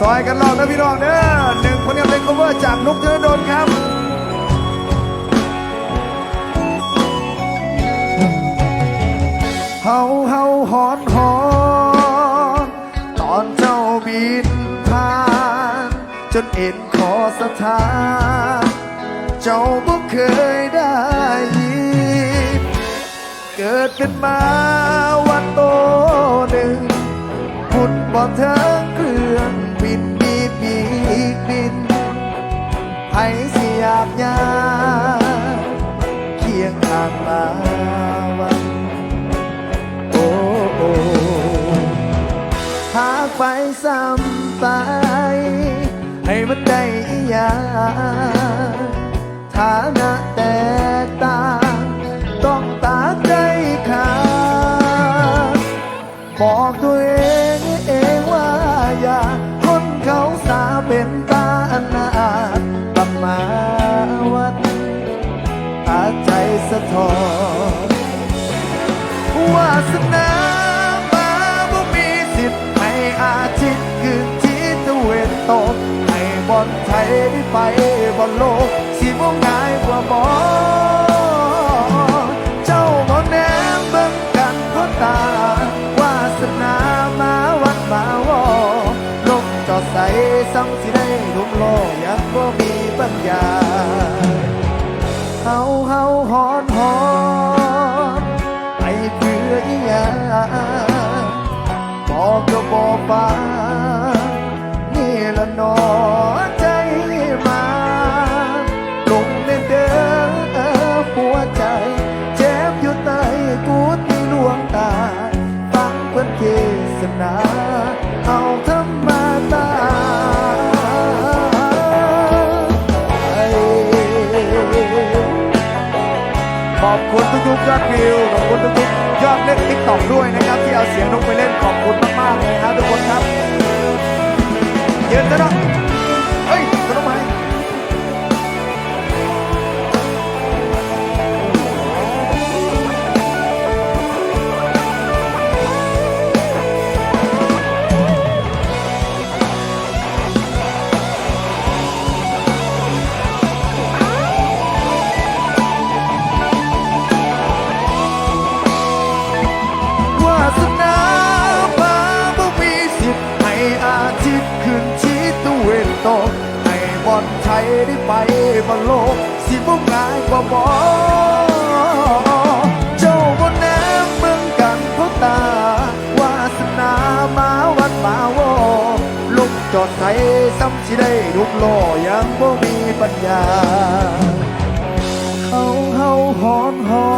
ซอยกันลองนะพี่น้องเด้อหนึ่งคนนี้เป็น cover จากนุกเธอโดนครับเฮาเฮาหอนหอนตอนเจ้าบินผ่าน จนเอ็นขอสถานเจ้าบ่เคยได้ยินเกิดเป็นมาวันโตหนึ่งพุดบ่เทิงเครื่อ ผสิอยากยากเคียงข้างมาวันโอ้โอหากไปซ้ำไป ให้มันได้อียังฐานะแตกต่างต้องตาใจขาดบอกตัวเองเองว่าอย่าคนเขา อาใจสะท้อนวาสนามาบ่มีสิทธิ์ให้อาทิตย์คืนที่ตะเวนตกให้บอลไทยได้ไปบอลโลกสิบ่ง่ายกว่าบอเจ้าบ่แนมเบิ่งกันเพราะตาวาสนามาวัดมาวอลงจอดใสสังสิได้ลุมโลยังบ่มีปัญญา ฮาเฮาหอนหอนไปเพื่ออีหยังบอกก็บอกฟังนี่ละหนอใจมาลงในเด้อหัวใจ เจ็บอยู่ใต้กูที่ลวงตา ฟังเพื่อนเทศนาเอา ยอดวิวขอบคุณทุกๆยอดเล่นติ๊กต็อกด้วยนะครับ ที่เอาเสียงนกไปเล่นขอบคุณมากๆเลยครับทุกคนครับเย็นนะเนะ ได้ไปบอลโลก สิบ่ง่ายกว่าบอเจ้าบนแนมเมืองกันเพราตาวาสนามาวัดมาวอลุกจอดไทยซ้ำสิได้ลุกโลยังบ่มีปัญญาเขาเฮาหอนหอ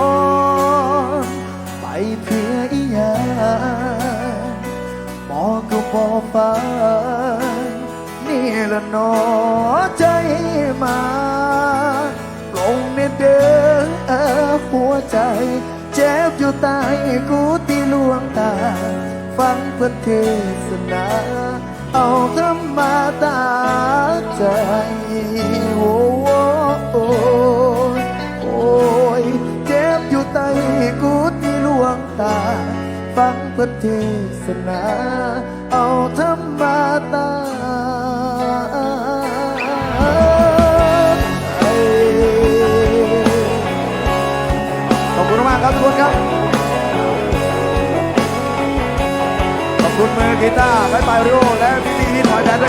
นไปเพื่ออีหยังบอกก็บอกฟังนี่ละนอใจ มาลงในเด้อหัวใจ เจ็บอยู่ใต้กูที่ลวงตา ฟังเพื่อเทศนา เอาธรรมาตาใจโอ้โอ้โอ้ยโอยเจ็บอยู่ใต้กูที่ลวงตา ฟังเพื่อเทศนา เอาธรรม คุณมากครับทุกคนครับ ขอบคุณมือกีตาร์ไม้ปริโอและพี่พี่ที่ถอยแดน